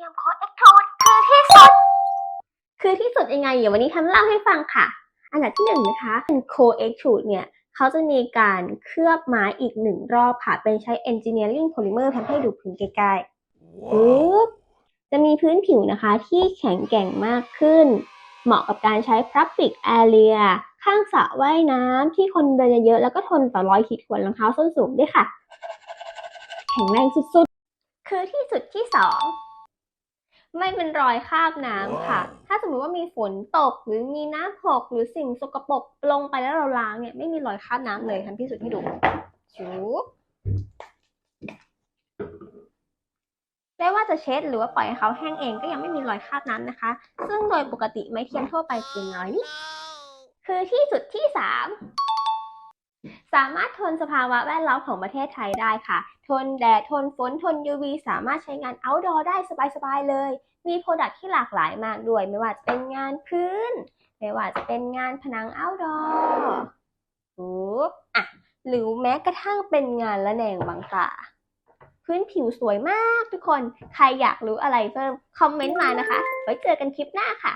ทียมโคเอ็กโทดคือที่สุด คือที่สุดยังไงเดี๋ยววันนี้ทำเล่าให้ฟังค่ะ อันดับที่หนึ่งนะคะเป็นโคเอ็กทูดเนี่ยเขาจะมีการเคลือบไม้อีกหนึ่งรอบค่ะ เป็นใช้ engineering polymer ทำให้ดูพื้นใกล้ๆปึ๊บจะมีพื้นผิวนะคะที่แข็งแกร่งมากขึ้น เหมาะกับการใช้ public area ข้างสระว่ายน้ำที่คนเดินเยอะๆแล้วก็ทนต่อรอยขีดข่วนรองเท้าส้นสูงด้วยค่ะ แข็งแรงสุดๆ คือที่สุดที่สอง ไม่เป็นรอยคราบน้ำค่ะ ถ้าสมมติว่ามีฝนตกหรือมีน้ำหกหรือสิ่งสกปรกลงไปแล้วเราล้างเนี่ยไม่มีรอยคราบน้ำเลยทำพิสูจน์ให้ดูชูไม่ว่าจะเช็ดหรือว่าปล่อยให้เขาแห้งเองก็ยังไม่มีรอยคราบน้ำนะคะ ซึ่งโดยปกติไม้เทียมทั่วไปจะน้อยนิดคือที่สุดที่สาม สามารถทนสภาวะแวดล้อมของประเทศไทยได้ค่ะ ทนแดด ทนฝน ทน UV สามารถใช้งาน outdoor ได้สบายๆเลย มีโปรดักที่หลากหลายมากด้วย ไม่ว่าจะเป็นงานพื้น ไม่ว่าจะเป็นงานผนัง outdoor ปุ๊บอะ หรือแม้กระทั่งเป็นงานละแนงบางตา พื้นผิวสวยมากทุกคน ใครอยากรู้อะไรเพิ่ม คอมเมนต์มานะคะ ไว้เจอกันคลิปหน้าค่ะ